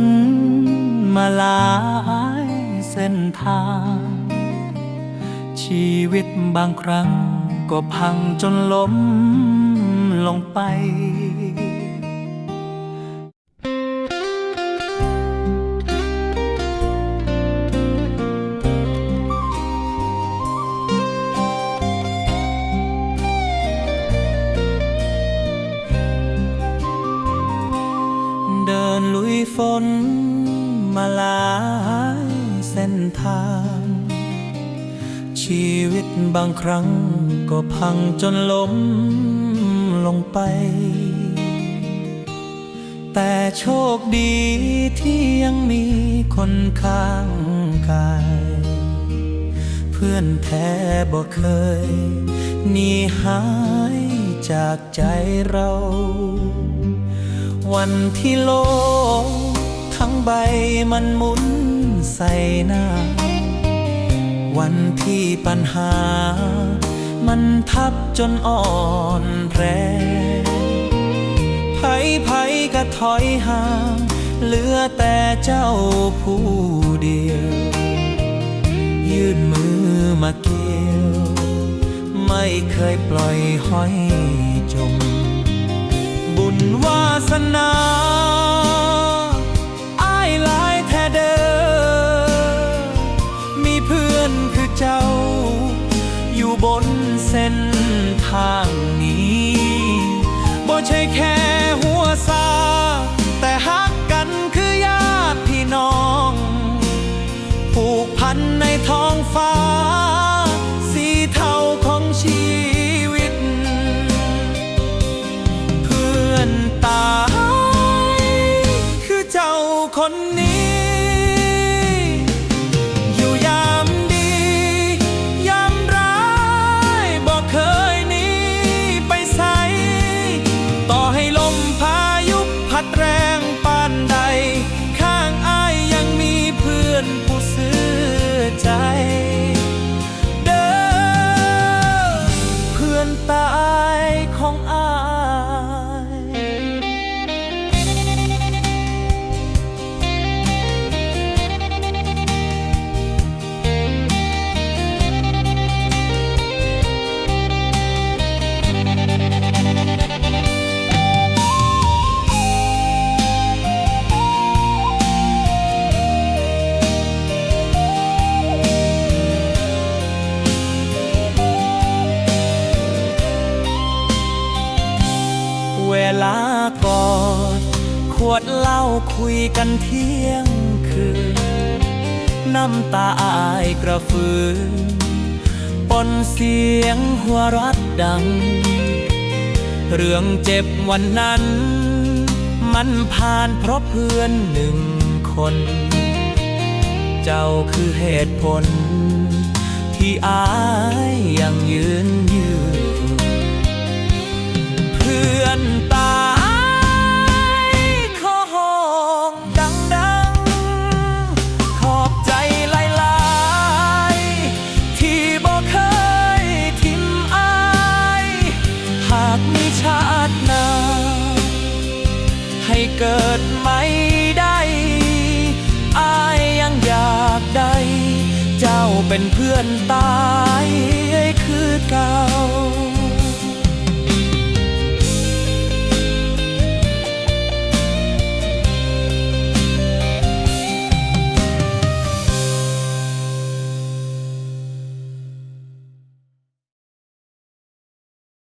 นมาหลายเส้นทาง ชีวิตบางครั้งก็พังจนล้มลงไป ฝนมาหลายเส้นทาง ชีวิตบางครั้งก็พังจนล้มลงไป แต่โชคดีที่ยังมีคนข้างกาย เพื่อนแท้บ่เคยหนีหายจากใจเรา วันที่โลกทั้งใบมันหมุนใส่หน้า วันที่ปัญหา มันทับจนอ่อนแรงไผไผก็ถอยห่าง เหลือแต่เจ้าผู้เดียว ยื่นมือมาเกี่ยว ไม่เคยปล่อยห้อยจม ญวาสนาอายหลายแท้เด้อมีเพื่อนคือเจ้า อยู่บนเส้นทางนี้บ่ใช่แค่หัวซาแต่ฮักกันคือญาติพี่น้อง ผูกพันในท้องฟ้า คนนี้ อยู่ยามดี ยามร้ายบอกเคยหนีไปใสต่อให้ลมพายุพัดแรง ลากอดขวดเหล้าคุยกันเที่ยงคืน น้ำตาอายกระฟืนปนเสียงหัวรัดดัง เรื่องเจ็บวันนั้น มันผ่านเพราะเพื่อนหนึ่งคน เจ้าคือเหตุผล ที่อายยังยืนอยู่เพื่อน เกิดไม่ได้อายยังอยากได้ เจ้าเป็นเพื่อนตาย